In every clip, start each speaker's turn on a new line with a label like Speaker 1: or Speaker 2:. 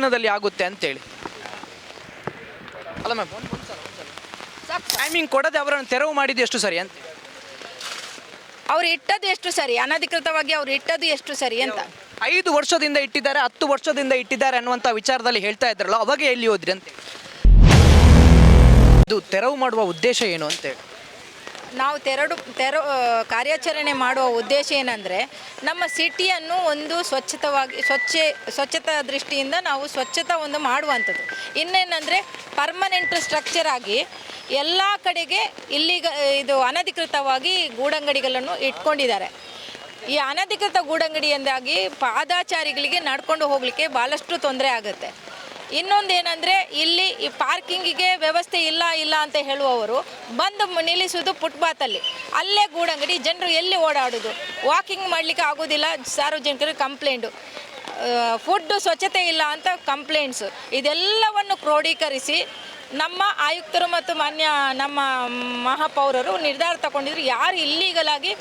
Speaker 1: ದಿನದಲ್ಲಿ ಆಗುತ್ತೆ ಅಂತೇಳಿ. ಅಲ್ಲ ಮ್ಯಾಮ್ ಟೈಮಿಂಗ್ ಕೊಡದೆ ಅವರನ್ನು ತೆರವು ಮಾಡಿದ್ದು ಎಷ್ಟು ಸರಿ ಅಂತ.
Speaker 2: ಅವ್ರು ಇಟ್ಟದ್ದು ಎಷ್ಟು ಸರಿ? ಅನಧಿಕೃತವಾಗಿ ಅವ್ರು ಇಟ್ಟದ್ದು ಎಷ್ಟು ಸರಿ ಅಂತ.
Speaker 1: ಐದು ವರ್ಷದಿಂದ ಇಟ್ಟಿದ್ದಾರೆ ಹತ್ತು ವರ್ಷದಿಂದ ಇಟ್ಟಿದ್ದಾರೆ ಅನ್ನುವಂಥ ವಿಚಾರದಲ್ಲಿ ಹೇಳ್ತಾ ಇದ್ರಲ್ಲ ಅವಾಗ ಎಲ್ಲಿ ಹೋದ್ರಿ ಅಂತ. ಇದು ತೆರವು ಮಾಡುವ ಉದ್ದೇಶ ಏನು ಅಂತೇಳಿ
Speaker 2: ನಾವು ತೆರಡು, ತೆರ ಕಾರ್ಯಾಚರಣೆ ಮಾಡುವ ಉದ್ದೇಶ ಏನಂದರೆ ನಮ್ಮ ಸಿಟಿಯನ್ನು ಒಂದು ಸ್ವಚ್ಛತವಾಗಿ, ಸ್ವಚ್ಛ, ಸ್ವಚ್ಛತಾ ದೃಷ್ಟಿಯಿಂದ ನಾವು ಸ್ವಚ್ಛತಾ ಒಂದು ಮಾಡುವಂಥದ್ದು. ಇನ್ನೇನಂದರೆ ಪರ್ಮನೆಂಟ್ ಸ್ಟ್ರಕ್ಚರ್ ಆಗಿ ಎಲ್ಲ ಕಡೆಗೆ ಇಲ್ಲಿಗ, ಇದು ಅನಧಿಕೃತವಾಗಿ ಗೂಡಂಗಡಿಗಳನ್ನು ಇಟ್ಕೊಂಡಿದ್ದಾರೆ. ಈ ಅನಧಿಕೃತ ಗೂಡಂಗಡಿಯಿಂದಾಗಿ ಪಾದಾಚಾರಿಗಳಿಗೆ ನಡ್ಕೊಂಡು ಹೋಗಲಿಕ್ಕೆ ಭಾಳಷ್ಟು ತೊಂದರೆ ಆಗುತ್ತೆ. ಇನ್ನೊಂದು ಏನಂದರೆ ಇಲ್ಲಿ ಈ ಪಾರ್ಕಿಂಗಿಗೆ ವ್ಯವಸ್ಥೆ ಇಲ್ಲ ಇಲ್ಲ ಅಂತ ಹೇಳುವವರು ಬಂದು ನಿಲ್ಲಿಸುವುದು ಫುಟ್ಪಾತಲ್ಲಿ. ಅಲ್ಲೇ ಗೂಡಂಗಡಿ, ಜನರು ಎಲ್ಲಿ ಓಡಾಡೋದು? ವಾಕಿಂಗ್ ಮಾಡಲಿಕ್ಕೆ ಆಗೋದಿಲ್ಲ, ಸಾರ್ವಜನಿಕರು ಕಂಪ್ಲೇಂಟು ಫುಡ್ಡು ಸ್ವಚ್ಛತೆ ಇಲ್ಲ ಅಂತ ಕಂಪ್ಲೇಂಟ್ಸು ಇದೆಲ್ಲವನ್ನು ಕ್ರೋಢೀಕರಿಸಿ ನಮ್ಮ ಆಯುಕ್ತರು ಮತ್ತು ಮಾನ್ಯ ನಮ್ಮ ಮಹಾಪೌರರು ನಿರ್ಧಾರ ತಗೊಂಡಿದ್ರು. ಯಾರು ಇಲ್ಲೀಗಲಾಗಿ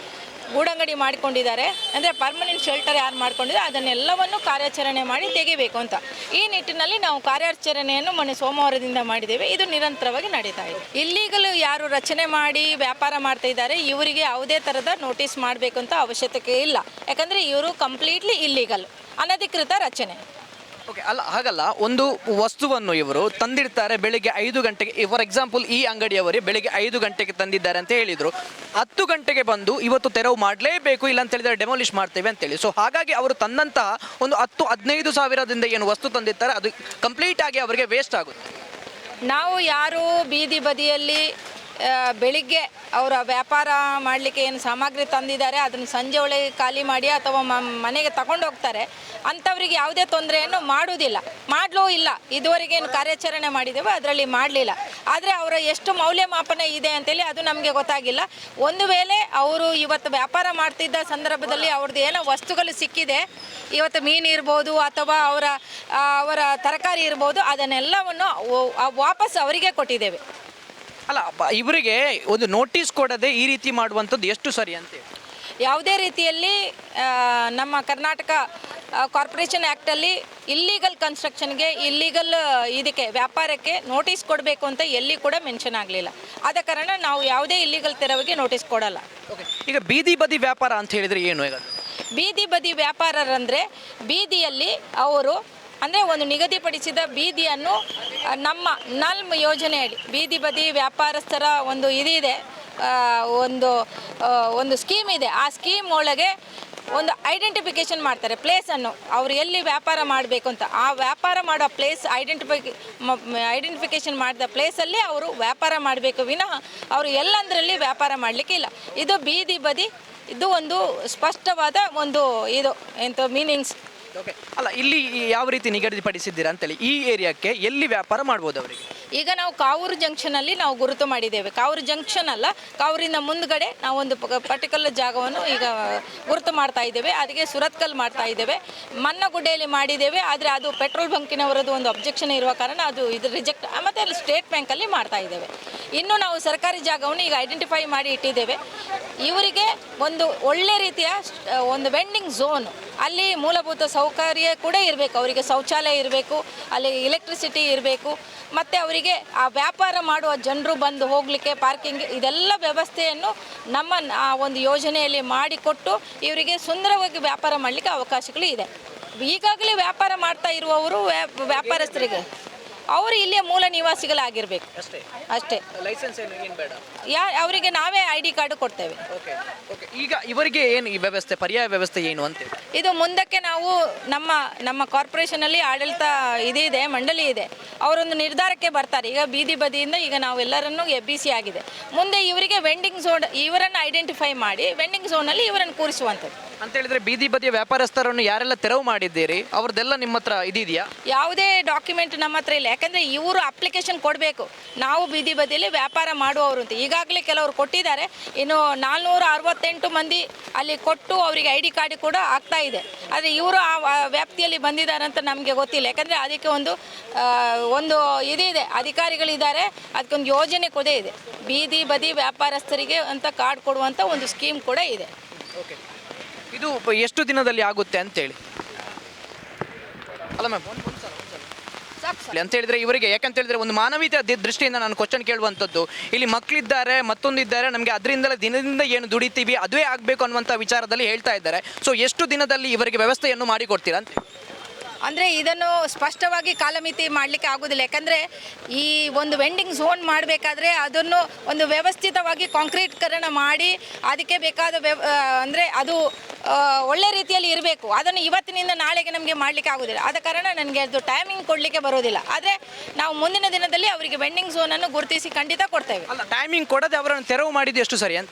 Speaker 2: ಗೂಡಂಗಡಿ ಮಾಡಿಕೊಂಡಿದ್ದಾರೆ. ಅಂದರೆ ಪರ್ಮನೆಂಟ್ ಶೆಲ್ಟರ್ ಯಾರು ಮಾಡ್ಕೊಂಡಿದ್ದಾರೆ ಅದನ್ನೆಲ್ಲವನ್ನು ಕಾರ್ಯಾಚರಣೆ ಮಾಡಿ ತೆಗಿಬೇಕು ಅಂತ. ಈ ನಿಟ್ಟಿನಲ್ಲಿ ನಾವು ಕಾರ್ಯಾಚರಣೆಯನ್ನು ಮೊನ್ನೆ ಸೋಮವಾರದಿಂದ ಮಾಡಿದ್ದೇವೆ. ಇದು ನಿರಂತರವಾಗಿ ನಡೀತಾ ಇದೆ. ಇಲ್ಲಿಗಲು ಯಾರು ರಚನೆ ಮಾಡಿ ವ್ಯಾಪಾರ ಮಾಡ್ತಾ ಇದ್ದಾರೆ, ಇವರಿಗೆ ಯಾವುದೇ ಥರದ ನೋಟಿಸ್ ಮಾಡಬೇಕು ಅಂತ ಅವಶ್ಯಕತೆ ಇಲ್ಲ. ಯಾಕಂದರೆ ಇವರು ಕಂಪ್ಲೀಟ್ಲಿ ಇಲ್ಲಿಗಲ್ ಅನಧಿಕೃತ ರಚನೆ.
Speaker 1: ಓಕೆ ಅಲ್ಲ, ಹಾಗಲ್ಲ. ಒಂದು ವಸ್ತುವನ್ನು ಇವರು ತಂದಿರ್ತಾರೆ ಬೆಳಿಗ್ಗೆ ಐದು ಗಂಟೆಗೆ. ಫಾರ್ ಎಕ್ಸಾಂಪಲ್ ಈ ಅಂಗಡಿಯವರೇ ಬೆಳಿಗ್ಗೆ ಐದು ಗಂಟೆಗೆ ತಂದಿದ್ದಾರೆ ಅಂತ ಹೇಳಿದರು. ಹತ್ತು ಗಂಟೆಗೆ ಬಂದು ಇವತ್ತು ತೆರವು ಮಾಡಲೇಬೇಕು ಇಲ್ಲ ಅಂತ ಹೇಳಿದರೆ ಡೆಮಾಲಿಷ್ ಮಾಡ್ತೇವೆ ಅಂತೇಳಿ. ಸೊ ಹಾಗಾಗಿ ಅವರು ತಂದಂತಹ ಒಂದು ಹತ್ತು ಹದಿನೈದು ಸಾವಿರದಿಂದ ಏನು ವಸ್ತು ತಂದಿರ್ತಾರೆ, ಅದು ಕಂಪ್ಲೀಟ್ ಆಗಿ ಅವರಿಗೆ ವೇಸ್ಟ್ ಆಗುತ್ತೆ.
Speaker 2: ನಾವು ಯಾರು ಬೀದಿ ಬದಿಯಲ್ಲಿ ಬೆಳಿಗ್ಗೆ ಅವರ ವ್ಯಾಪಾರ ಮಾಡಲಿಕ್ಕೆ ಏನು ಸಾಮಗ್ರಿ ತಂದಿದ್ದಾರೆ, ಅದನ್ನು ಸಂಜೆ ಒಳಗೆ ಖಾಲಿ ಮಾಡಿ ಅಥವಾ ಮನೆಗೆ ಹೋಗ್ತಾರೆ. ಅಂಥವ್ರಿಗೆ ಯಾವುದೇ ತೊಂದರೆಯನ್ನು ಮಾಡುವುದಿಲ್ಲ. ಮಾಡಲೂ ಇಲ್ಲ. ಇದುವರೆಗೆ ಏನು ಕಾರ್ಯಾಚರಣೆ ಮಾಡಿದ್ದೇವೆ ಅದರಲ್ಲಿ ಮಾಡಲಿಲ್ಲ. ಆದರೆ ಅವರ ಎಷ್ಟು ಮೌಲ್ಯಮಾಪನ ಇದೆ ಅಂತೇಳಿ ಅದು ನಮಗೆ ಗೊತ್ತಾಗಿಲ್ಲ. ಒಂದು ವೇಳೆ ಅವರು ಇವತ್ತು ವ್ಯಾಪಾರ ಮಾಡ್ತಿದ್ದ ಸಂದರ್ಭದಲ್ಲಿ ಅವ್ರದ್ದು ಏನೋ ವಸ್ತುಗಳು ಸಿಕ್ಕಿದೆ. ಇವತ್ತು ಮೀನು ಇರ್ಬೋದು ಅಥವಾ ಅವರ ಅವರ ತರಕಾರಿ ಇರ್ಬೋದು, ಅದನ್ನೆಲ್ಲವನ್ನು ವಾಪಸ್ ಅವರಿಗೆ ಕೊಟ್ಟಿದ್ದೇವೆ.
Speaker 1: ಅಲ್ಲ ಇವರಿಗೆ ಒಂದು ನೋಟಿಸ್ ಕೊಡದೆ ಈ ರೀತಿ ಮಾಡುವಂಥದ್ದು ಎಷ್ಟು ಸರಿ ಅಂತ
Speaker 2: ಯಾವುದೇ ರೀತಿಯಲ್ಲಿ ಆ, ನಮ್ಮ ಕರ್ನಾಟಕ ಕಾರ್ಪೊರೇಷನ್ ಆ್ಯಕ್ಟಲ್ಲಿ ಇಲ್ಲೀಗಲ್ ಕನ್ಸ್ಟ್ರಕ್ಷನ್ಗೆ ಇಲ್ಲೀಗಲ್ ಇದಕ್ಕೆ ವ್ಯಾಪಾರಕ್ಕೆ ನೋಟಿಸ್ ಕೊಡಬೇಕು ಅಂತ ಎಲ್ಲಿ ಕೂಡ ಮೆನ್ಷನ್ ಆಗಲಿಲ್ಲ. ಆದ ಕಾರಣ ನಾವು ಯಾವುದೇ ಇಲ್ಲೀಗಲ್ ತೆರವಿಗೆ ನೋಟಿಸ್ ಕೊಡಲ್ಲ.
Speaker 1: ಓಕೆ ಈಗ ಬೀದಿ ಬದಿ ವ್ಯಾಪಾರ ಅಂತ ಹೇಳಿದ್ರೆ ಏನು ಈಗ
Speaker 2: ಬೀದಿ ಬದಿ ವ್ಯಾಪಾರರಂದರೆ ಬೀದಿಯಲ್ಲಿ ಅವರು ಅಂದರೆ ಒಂದು ನಿಗದಿಪಡಿಸಿದ ಬೀದಿಯನ್ನು ನಮ್ಮ ನಲ್ಮ್ ಯೋಜನೆಯಲ್ಲಿ ಬೀದಿ ಬದಿ ವ್ಯಾಪಾರಸ್ಥರ ಒಂದು ಇದಿದೆ ಒಂದು ಒಂದು ಸ್ಕೀಮ್ ಇದೆ. ಆ ಸ್ಕೀಮ್ ಒಳಗೆ ಒಂದು ಐಡೆಂಟಿಫಿಕೇಶನ್ ಮಾಡ್ತಾರೆ ಪ್ಲೇಸನ್ನು. ಅವರು ಎಲ್ಲಿ ವ್ಯಾಪಾರ ಮಾಡಬೇಕು ಅಂತ. ಆ ವ್ಯಾಪಾರ ಮಾಡೋ ಪ್ಲೇಸ್ ಐಡೆಂಟಿಫೈ ಐಡೆಂಟಿಫಿಕೇಶನ್ ಮಾಡಿದ ಪ್ಲೇಸಲ್ಲಿ ಅವರು ವ್ಯಾಪಾರ ಮಾಡಬೇಕು ವಿನಃ ಅವರು ಎಲ್ಲಂದರಲ್ಲಿ ವ್ಯಾಪಾರ ಮಾಡಲಿಕ್ಕೆ ಇಲ್ಲ. ಇದು ಬೀದಿ ಬದಿ, ಇದು ಒಂದು ಸ್ಪಷ್ಟವಾದ ಒಂದು ಇದು ಎಂಥ ಮೀನಿಂಗ್ಸ್
Speaker 1: ಓಕೆ ಅಲ್ಲ, ಇಲ್ಲಿ ಯಾವ ರೀತಿ ನಿಗದಿಪಡಿಸಿದ್ದೀರಾ ಅಂತೇಳಿ? ಈ ಏರಿಯಾಕ್ಕೆ ಎಲ್ಲಿ ವ್ಯಾಪಾರ ಮಾಡ್ಬೋದು ಅವರಿಗೆ?
Speaker 2: ಈಗ ನಾವು ಕಾವೂರು ಜಂಕ್ಷನಲ್ಲಿ ನಾವು ಗುರುತು ಮಾಡಿದ್ದೇವೆ. ಕಾವೂರು ಜಂಕ್ಷನ್ ಅಲ್ಲ, ಕಾವೂರಿನ ಮುಂದ್ಗಡೆ ನಾವು ಒಂದು ಪರ್ಟಿಕ್ಯುಲರ್ ಜಾಗವನ್ನು ಈಗ ಗುರುತು ಮಾಡ್ತಾ ಇದ್ದೇವೆ. ಅದಕ್ಕೆ ಸುರತ್ಕಲ್ ಮಾಡ್ತಾ ಇದ್ದೇವೆ. ಮನ್ನಗುಡ್ಡೆಯಲ್ಲಿ ಮಾಡಿದ್ದೇವೆ. ಆದರೆ ಅದು ಪೆಟ್ರೋಲ್ ಬಂಕಿನವರದ್ದು ಒಂದು ಅಬ್ಜೆಕ್ಷನ್ ಇರುವ ಕಾರಣ ಅದು ಇದು ರಿಜೆಕ್ಟ್ ಮತ್ತು ಅಲ್ಲಿ ಸ್ಟೇಟ್ ಬ್ಯಾಂಕಲ್ಲಿ ಮಾಡ್ತಾ ಇದ್ದೇವೆ. ಇನ್ನು ನಾವು ಸರ್ಕಾರಿ ಜಾಗವನ್ನು ಈಗ ಐಡೆಂಟಿಫೈ ಮಾಡಿ ಇಟ್ಟಿದ್ದೇವೆ. ಇವರಿಗೆ ಒಂದು ಒಳ್ಳೆ ರೀತಿಯ ಒಂದು ವೆಂಡಿಂಗ್ ಝೋನ್ ಅಲ್ಲಿ ಮೂಲಭೂತ ಸೌಕರ್ಯ ಕೂಡ ಇರಬೇಕು. ಅವರಿಗೆ ಶೌಚಾಲಯ ಇರಬೇಕು, ಅಲ್ಲಿ ಎಲೆಕ್ಟ್ರಿಸಿಟಿ ಇರಬೇಕು. ಮತ್ತು ಅವರಿಗೆ ಆ ವ್ಯಾಪಾರ ಮಾಡುವ ಜನರು ಬಂದು ಹೋಗಲಿಕ್ಕೆ ಪಾರ್ಕಿಂಗ್ ಇದೆಲ್ಲ ವ್ಯವಸ್ಥೆಯನ್ನು ನಮ್ಮ ಒಂದು ಯೋಜನೆಯಲ್ಲಿ ಮಾಡಿಕೊಟ್ಟು ಇವರಿಗೆ ಸುಂದರವಾಗಿ ವ್ಯಾಪಾರ ಮಾಡಲಿಕ್ಕೆ ಅವಕಾಶಗಳು ಇದೆ. ಈಗಾಗಲೇ ವ್ಯಾಪಾರ ಮಾಡ್ತಾ ಇರುವವರು ವ್ಯಾ- ವ್ಯಾಪಾರಸ್ಥರಿಗೆ. ಅವರು ಇಲ್ಲಿಯ ಮೂಲ ನಿವಾಸಿಗಳಾಗಿರಬೇಕು.
Speaker 1: ಅಷ್ಟೇ.
Speaker 2: ಅಷ್ಟೇ.
Speaker 1: ಲೈಸೆನ್ಸ್ ಏನು ಏನು ಬೇಡ?
Speaker 2: ಯಾ ಅವರಿಗೆ ನಾವೇ ಐ ಡಿ ಕಾರ್ಡ್ ಕೊಡ್ತೇವೆ.
Speaker 1: ಓಕೆ ಓಕೆ ಈಗ ಇವರಿಗೆ ಏನು ಈ ವ್ಯವಸ್ಥೆ ಪರ್ಯಾಯ ವ್ಯವಸ್ಥೆ ಏನು ಅಂತ
Speaker 2: ಇದು ಮುಂದಕ್ಕೆ ನಾವು ನಮ್ಮ ನಮ್ಮ ಕಾರ್ಪೊರೇಷನಲ್ಲಿ ಆಡಳಿತ ಇದಿದೆ ಮಂಡಳಿ ಇದೆ. ಅವರೊಂದು ನಿರ್ಧಾರಕ್ಕೆ ಬರ್ತಾರೆ. ಈಗ ಬೀದಿ ಬದಿಯಿಂದ ಈಗ ನಾವು ಬಿ ಸಿ ಆಗಿದೆ. ಮುಂದೆ ಇವರಿಗೆ ವೆಂಡಿಂಗ್ ಝೋನ್ ಇವರನ್ನು ಐಡೆಂಟಿಫೈ ಮಾಡಿ ವೆಂಡಿಂಗ್ ಝೋನಲ್ಲಿ ಇವರನ್ನು ಕೂರಿಸುವಂಥದ್ದು.
Speaker 1: ಅಂತ ಹೇಳಿದ್ರೆ ಬೀದಿ ಬದಿಯ ವ್ಯಾಪಾರಸ್ಥರನ್ನು ಯಾರೆಲ್ಲ ತೆರವು ಮಾಡಿದ್ದೀರಿ? ಅವ್ರದ್ದೆಲ್ಲ ನಿಮ್ಮ ಹತ್ರ ಇದಿದೆಯಾ?
Speaker 2: ಯಾವುದೇ ಡಾಕ್ಯುಮೆಂಟ್ ನಮ್ಮ ಹತ್ರ ಇಲ್ಲ. ಯಾಕಂದ್ರೆ ಇವರು ಅಪ್ಲಿಕೇಶನ್ ಕೊಡಬೇಕು. ನಾವು ಬೀದಿ ಬದಿಯಲ್ಲಿ ವ್ಯಾಪಾರ ಮಾಡುವವರು ಅಂತ. ಈಗಾಗಲೇ ಕೆಲವರು ಕೊಟ್ಟಿದ್ದಾರೆ. ಇನ್ನು ನಾಲ್ನೂರ ಅರವತ್ತೆಂಟು ಮಂದಿ ಅಲ್ಲಿ ಕೊಟ್ಟು ಅವರಿಗೆ ಐ ಡಿ ಕಾರ್ಡ್ ಕೂಡ ಆಗ್ತಾ ಇದೆ. ಆದರೆ ಇವರು ಆ ವ್ಯಾಪ್ತಿಯಲ್ಲಿ ಬಂದಿದ್ದಾರೆ ಅಂತ ನಮಗೆ ಗೊತ್ತಿಲ್ಲ. ಯಾಕಂದರೆ ಅದಕ್ಕೆ ಒಂದು ಒಂದು ಇದಿದೆ. ಅಧಿಕಾರಿಗಳಿದ್ದಾರೆ. ಅದಕ್ಕೊಂದು ಯೋಜನೆ ಕೂಡ ಇದೆ. ಬೀದಿ ಬದಿ ವ್ಯಾಪಾರಸ್ಥರಿಗೆ ಅಂತ ಕಾರ್ಡ್ ಕೊಡುವಂಥ ಒಂದು ಸ್ಕೀಮ್ ಕೂಡ ಇದೆ.
Speaker 1: ಓಕೆ ಇದು ಪ- ಎಷ್ಟು ದಿನದಲ್ಲಿ ಆಗುತ್ತೆ ಅಂತೇಳಿ. ಅಲ್ಲ ಮ್ಯಾಮ್ ಅಂತ ಹೇಳಿದ್ರೆ ಇವರಿಗೆ ಯಾಕಂತ ಹೇಳಿದ್ರೆ ಒಂದು ಮಾನವೀಯ ದಿ- ದೃಷ್ಟಿಯಿಂದ ನಾನು ಕ್ವಶನ್ ಕೇಳುವಂಥದ್ದು. ಇಲ್ಲಿ ಮಕ್ಕಳಿದ್ದಾರೆ ಮತ್ತೊಂದಿದ್ದಾರೆ ನಮಗೆ ಅದರಿಂದಲೇ ದಿನದಿಂದ ಏನು ದುಡಿತೀವಿ ಅದೇ ಆಗಬೇಕು ಅನ್ನುವಂಥ ವಿಚಾರದಲ್ಲಿ ಹೇಳ್ತಾ ಇದ್ದಾರೆ. ಸೊ ಎಷ್ಟು ದಿನದಲ್ಲಿ ಇವರಿಗೆ ವ್ಯವಸ್ಥೆಯನ್ನು ಮಾಡಿಕೊಡ್ತೀರಾ ಅಂತ
Speaker 2: ಅಂದರೆ ಇದನ್ನು ಸ್ಪಷ್ಟವಾಗಿ ಕಾಲಮಿತಿ ಮಾಡಲಿಕ್ಕೆ ಆಗೋದಿಲ್ಲ. ಯಾಕಂದರೆ ಈ ಒಂದು ವೆಂಡಿಂಗ್ ಝೋನ್ ಮಾಡಬೇಕಾದ್ರೆ ಅದನ್ನು ಒಂದು ವ್ಯವಸ್ಥಿತವಾಗಿ ಕಾಂಕ್ರೀಟ್ಕರಣ ಮಾಡಿ ಅದಕ್ಕೆ ಬೇಕಾದ ವ್ಯವ ಅಂದರೆ ಅದು ಒಳ್ಳೆ ರೀತಿಯಲ್ಲಿ ಇರಬೇಕು. ಅದನ್ನು ಇವತ್ತಿನಿಂದ ನಾಳೆಗೆ ನಮಗೆ ಮಾಡಲಿಕ್ಕೆ ಆಗೋದಿಲ್ಲ. ಆದ ಕಾರಣ ನನಗೆ ಅದು ಟೈಮಿಂಗ್ ಕೊಡಲಿಕ್ಕೆ ಬರೋದಿಲ್ಲ. ಆದರೆ ನಾವು ಮುಂದಿನ ದಿನದಲ್ಲಿ ಅವರಿಗೆ ವೆಂಡಿಂಗ್ ಝೋನನ್ನು ಗುರುತಿಸಿ ಖಂಡಿತ ಕೊಡ್ತೇವೆ.
Speaker 1: ಅಲ್ಲ ಟೈಮಿಂಗ್ ಕೊಡದೆ ಅವರನ್ನು ತೆರವು ಮಾಡಿದ್ದು ಎಷ್ಟು ಸರಿ ಅಂತ?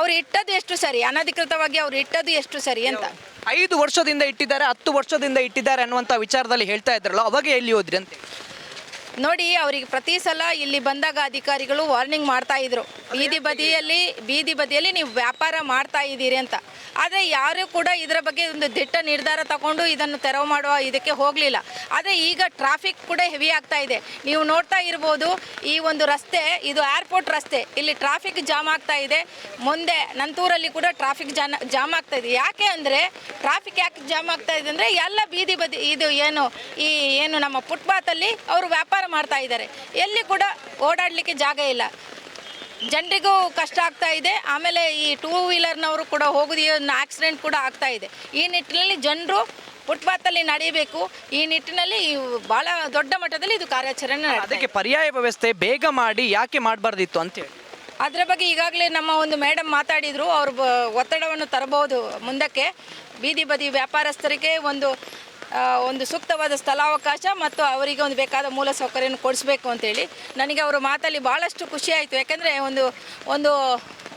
Speaker 2: ಅವ್ರು ಇಟ್ಟದ್ದು ಎಷ್ಟು ಸರಿ? ಅನಧಿಕೃತವಾಗಿ ಅವ್ರು ಇಟ್ಟದ್ದು ಎಷ್ಟು ಸರಿ ಅಂತ.
Speaker 1: ಐದು ವರ್ಷದಿಂದ ಇಟ್ಟಿದ್ದಾರೆ ಹತ್ತು ವರ್ಷದಿಂದ ಇಟ್ಟಿದ್ದಾರೆ ಅನ್ನುವಂಥ ವಿಚಾರದಲ್ಲಿ ಹೇಳ್ತಾ ಇದ್ರಲ್ಲ ಅವಾಗ ಎಲ್ಲಿ ಹೋದ್ರಿ ಅಂತ?
Speaker 2: ನೋಡಿ, ಅವರಿಗೆ ಪ್ರತಿ ಸಲ ಇಲ್ಲಿ ಬಂದಾಗ ಅಧಿಕಾರಿಗಳು ವಾರ್ನಿಂಗ್ ಮಾಡ್ತಾ ಇದ್ರು. ಬೀದಿ ಬದಿಯಲ್ಲಿ ಬೀದಿ ಬದಿಯಲ್ಲಿ ನೀವು ವ್ಯಾಪಾರ ಮಾಡ್ತಾ ಇದ್ದೀರಿ ಅಂತ. ಆದರೆ ಯಾರು ಕೂಡ ಇದರ ಬಗ್ಗೆ ಒಂದು ದಿಟ್ಟ ನಿರ್ಧಾರ ತಗೊಂಡು ಇದನ್ನು ತೆರವು ಮಾಡುವ ಇದಕ್ಕೆ ಹೋಗಲಿಲ್ಲ. ಆದರೆ ಈಗ ಟ್ರಾಫಿಕ್ ಕೂಡ ಹೆವಿ ಆಗ್ತಾ ಇದೆ. ನೀವು ನೋಡ್ತಾ ಇರ್ಬೋದು, ಈ ಒಂದು ರಸ್ತೆ, ಇದು ಏರ್ಪೋರ್ಟ್ ರಸ್ತೆ. ಇಲ್ಲಿ ಟ್ರಾಫಿಕ್ ಜಾಮ್ ಆಗ್ತಾ ಇದೆ. ಮುಂದೆ ನಂತೂರಲ್ಲಿ ಕೂಡ ಟ್ರಾಫಿಕ್ ಜಾನ್ ಜಾಮ್ ಆಗ್ತಾ ಇದೆ. ಯಾಕೆ ಅಂದರೆ ಟ್ರಾಫಿಕ್ ಯಾಕೆ ಜಾಮ್ ಆಗ್ತಾ ಇದೆ ಅಂದರೆ, ಎಲ್ಲ ಬೀದಿ ಬದಿ, ಇದು ಏನು, ಈ ಏನು ನಮ್ಮ ಫುಟ್ಪಾತಲ್ಲಿ ಅವರು ವ್ಯಾಪಾರ ಮಾಡ್ತಾ ಇದ್ದಾರೆ. ಎಲ್ಲಿ ಕೂಡ ಓಡಾಡಲಿಕ್ಕೆ ಜಾಗ ಇಲ್ಲ. ಜನರಿಗೂ ಕಷ್ಟ ಆಗ್ತಾ ಇದೆ. ಆಮೇಲೆ ಈ ಟೂ ವೀಲರ್ನವರು ಕೂಡ ಹೋಗೋದು ಒಂದು ಆಕ್ಸಿಡೆಂಟ್ ಕೂಡ ಆಗ್ತಾ ಇದೆ. ಈ ನಿಟ್ಟಿನಲ್ಲಿ ಜನರು ಫುಟ್ಪಾತಲ್ಲಿ ನಡೀಬೇಕು ಈ ನಿಟ್ಟಿನಲ್ಲಿ ಬಹಳ ಭಾಳ ದೊಡ್ಡ ಮಟ್ಟದಲ್ಲಿ ಇದು ಕಾರ್ಯಾಚರಣೆ
Speaker 1: ಅದಕ್ಕೆ ಪರ್ಯಾಯ ವ್ಯವಸ್ಥೆ ಬೇಗ ಮಾಡಿ ಯಾಕೆ ಮಾಡಬಾರ್ದಿತ್ತು ಅಂತೇಳಿ
Speaker 2: ಅದರ ಬಗ್ಗೆ ಈಗಾಗಲೇ ನಮ್ಮ ಒಂದು ಮೇಡಮ್ ಮಾತಾಡಿದರು. ಅವರು ಒತ್ತಡವನ್ನು ತರಬಹುದು ಮುಂದಕ್ಕೆ. ಬೀದಿ ಬದಿ ವ್ಯಾಪಾರಸ್ಥರಿಗೆ ಒಂದು ಒಂದು ಸೂಕ್ತವಾದ ಸ್ಥಳಾವಕಾಶ ಮತ್ತು ಅವರಿಗೆ ಒಂದು ಬೇಕಾದ ಮೂಲ ಸೌಕರ್ಯವನ್ನು ಕೊಡಿಸ್ಬೇಕು ಅಂತೇಳಿ. ನನಗೆ ಅವರ ಮಾತಲ್ಲಿ ಭಾಳಷ್ಟು ಖುಷಿ ಆಯಿತು. ಯಾಕೆಂದರೆ ಒಂದು ಒಂದು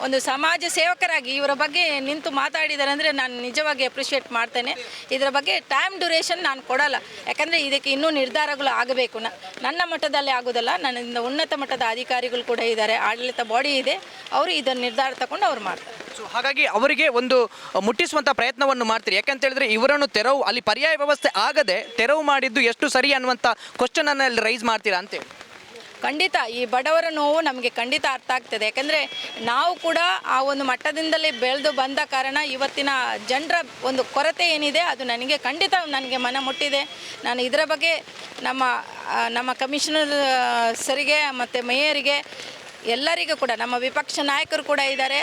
Speaker 2: ಒಂದು ಸಮಾಜ ಸೇವಕರಾಗಿ ಇವರ ಬಗ್ಗೆ ನಿಂತು ಮಾತಾಡಿದ್ದಾರೆ ಅಂದರೆ ನಾನು ನಿಜವಾಗಿ ಅಪ್ರಿಷಿಯೇಟ್ ಮಾಡ್ತೇನೆ. ಇದರ ಬಗ್ಗೆ ಟೈಮ್ ಡ್ಯೂರೇಷನ್ ನಾನು ಕೊಡಲ್ಲ. ಯಾಕಂದರೆ ಇದಕ್ಕೆ ಇನ್ನೂ ನಿರ್ಧಾರಗಳು ಆಗಬೇಕು. ನನ್ನ ಮಟ್ಟದಲ್ಲಿ ಆಗೋದಲ್ಲ ನನ್ನಿಂದ ಉನ್ನತ ಮಟ್ಟದ ಅಧಿಕಾರಿಗಳು ಕೂಡ ಇದ್ದಾರೆ. ಆಡಳಿತ ಬಾಡಿ ಇದೆ. ಅವರು ಇದನ್ನು ನಿರ್ಧಾರ ತಗೊಂಡು ಅವ್ರು ಮಾಡ್ತಾರೆ.
Speaker 1: ಸೊ ಹಾಗಾಗಿ ಅವರಿಗೆ ಒಂದು ಮುಟ್ಟಿಸುವಂಥ ಪ್ರಯತ್ನವನ್ನು ಮಾಡ್ತೀರಿ. ಯಾಕಂತ ಹೇಳಿದ್ರೆ ಇವರನ್ನು ತೆರವು, ಅಲ್ಲಿ ಪರ್ಯಾಯ ವ್ಯವಸ್ಥೆ ಆಗದೆ ತೆರವು ಮಾಡಿದ್ದು ಎಷ್ಟು ಸರಿ ಅನ್ನುವಂಥ ಕ್ವಶನನ್ನು ಅಲ್ಲಿ ರೈಸ್ ಮಾಡ್ತೀರಾ ಅಂತೇಳಿ
Speaker 2: ಖಂಡಿತ ಈ ಬಡವರ ನೋವು ನಮಗೆ ಖಂಡಿತ ಅರ್ಥ ಆಗ್ತದೆ. ಯಾಕಂದರೆ ನಾವು ಕೂಡ ಆ ಒಂದು ಮಟ್ಟದಿಂದಲೇ ಬೆಳೆದು ಬಂದ ಕಾರಣ ಇವತ್ತಿನ ಜನರ ಒಂದು ಕೊರತೆ ಏನಿದೆ ಅದು ನನಗೆ ಖಂಡಿತ ನನಗೆ ಮನ ಮುಟ್ಟಿದೆ. ನಾನು ಇದರ ಬಗ್ಗೆ ನಮ್ಮ ನಮ್ಮ ಕಮಿಷನರ್ ಸರಿಗೆ ಮತ್ತು ಮೇಯರಿಗೆ ಎಲ್ಲರಿಗೂ ಕೂಡ, ನಮ್ಮ ವಿಪಕ್ಷ ನಾಯಕರು ಕೂಡ ಇದ್ದಾರೆ.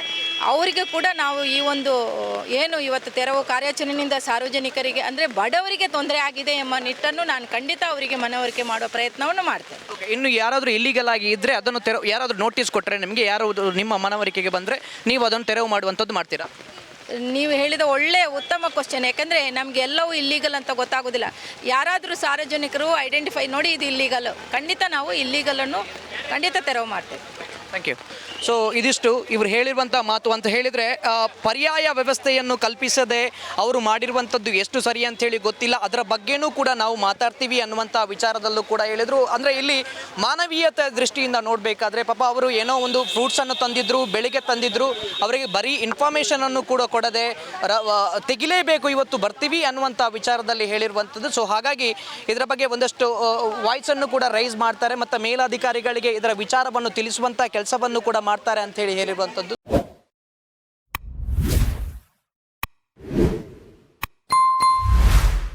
Speaker 2: ಅವರಿಗೆ ಕೂಡ ನಾವು ಈ ಒಂದು, ಏನು ಇವತ್ತು ತೆರವು ಕಾರ್ಯಾಚರಣೆಯಿಂದ ಸಾರ್ವಜನಿಕರಿಗೆ, ಅಂದರೆ ಬಡವರಿಗೆ ತೊಂದರೆ ಆಗಿದೆ ಎಂಬ ನಿಟ್ಟನ್ನು ನಾನು ಖಂಡಿತ ಅವರಿಗೆ ಮನವರಿಕೆ ಮಾಡುವ ಪ್ರಯತ್ನವನ್ನು ಮಾಡ್ತೇನೆ.
Speaker 1: ಇನ್ನು ಯಾರಾದರೂ ಇಲ್ಲಿಗಲ್ ಆಗಿ ಇದ್ರೆ ಅದನ್ನು ತೆರವು, ಯಾರಾದರೂ ನೋಟಿಸ್ ಕೊಟ್ಟರೆ ನಿಮಗೆ ಯಾರು ನಿಮ್ಮ ಮನವರಿಕೆಗೆ ಬಂದರೆ ನೀವು ಅದನ್ನು ತೆರವು ಮಾಡುವಂಥದ್ದು ಮಾಡ್ತೀರಾ?
Speaker 2: ನೀವು ಹೇಳಿದ ಒಳ್ಳೆಯ ಉತ್ತಮ ಕ್ವಶನ್ ಯಾಕಂದರೆ ನಮಗೆ ಎಲ್ಲವೂ ಇಲ್ಲೀಗಲ್ ಅಂತ ಗೊತ್ತಾಗೋದಿಲ್ಲ. ಯಾರಾದರೂ ಸಾರ್ವಜನಿಕರು ಐಡೆಂಟಿಫೈ ನೋಡಿ ಇದು ಇಲ್ಲೀಗಲ್ ಖಂಡಿತ ನಾವು ಇಲ್ಲೀಗಲನ್ನು ಖಂಡಿತ ತೆರವು ಮಾಡ್ತೇವೆ.
Speaker 1: ಥ್ಯಾಂಕ್ ಯು ಸೊ ಇದಿಷ್ಟು ಇವರು ಹೇಳಿರುವಂಥ ಮಾತು ಅಂತ ಹೇಳಿದರೆ ಪರ್ಯಾಯ ವ್ಯವಸ್ಥೆಯನ್ನು ಕಲ್ಪಿಸದೆ ಅವರು ಮಾಡಿರುವಂಥದ್ದು ಎಷ್ಟು ಸರಿ ಅಂತ ಹೇಳಿ ಗೊತ್ತಿಲ್ಲ. ಅದರ ಬಗ್ಗೆನೂ ಕೂಡ ನಾವು ಮಾತಾಡ್ತೀವಿ ಅನ್ನುವಂಥ ವಿಚಾರದಲ್ಲೂ ಕೂಡ ಹೇಳಿದರು. ಅಂದರೆ ಇಲ್ಲಿ ಮಾನವೀಯತೆ ದೃಷ್ಟಿಯಿಂದ ನೋಡಬೇಕಾದ್ರೆ, ಪಾಪ ಅವರು ಏನೋ ಒಂದು ಫ್ರೂಟ್ಸನ್ನು ತಂದಿದ್ರು ಬೆಳಿಗ್ಗೆ ತಂದಿದ್ರು, ಅವರಿಗೆ ಬರೀ ಇನ್ಫಾರ್ಮೇಷನನ್ನು ಕೂಡ ಕೊಡದೆ ತೆಗಿಲೇಬೇಕು, ಇವತ್ತು ಬರ್ತೀವಿ ಅನ್ನುವಂಥ ವಿಚಾರದಲ್ಲಿ ಹೇಳಿರುವಂಥದ್ದು. ಸೊ ಹಾಗಾಗಿ ಇದರ ಬಗ್ಗೆ ಒಂದಷ್ಟು ವಾಯ್ಸನ್ನು ಕೂಡ ರೈಸ್ ಮಾಡ್ತಾರೆ, ಮತ್ತು ಮೇಲಾಧಿಕಾರಿಗಳಿಗೆ ಇದರ ವಿಚಾರವನ್ನು ತಿಳಿಸುವಂಥ ಕೆಲಸವನ್ನು ಕೂಡ ಮಾಡ್ತಾರೆ ಅಂತ ಹೇಳಿ ಹೇಳಿರುವಂಥದ್ದು.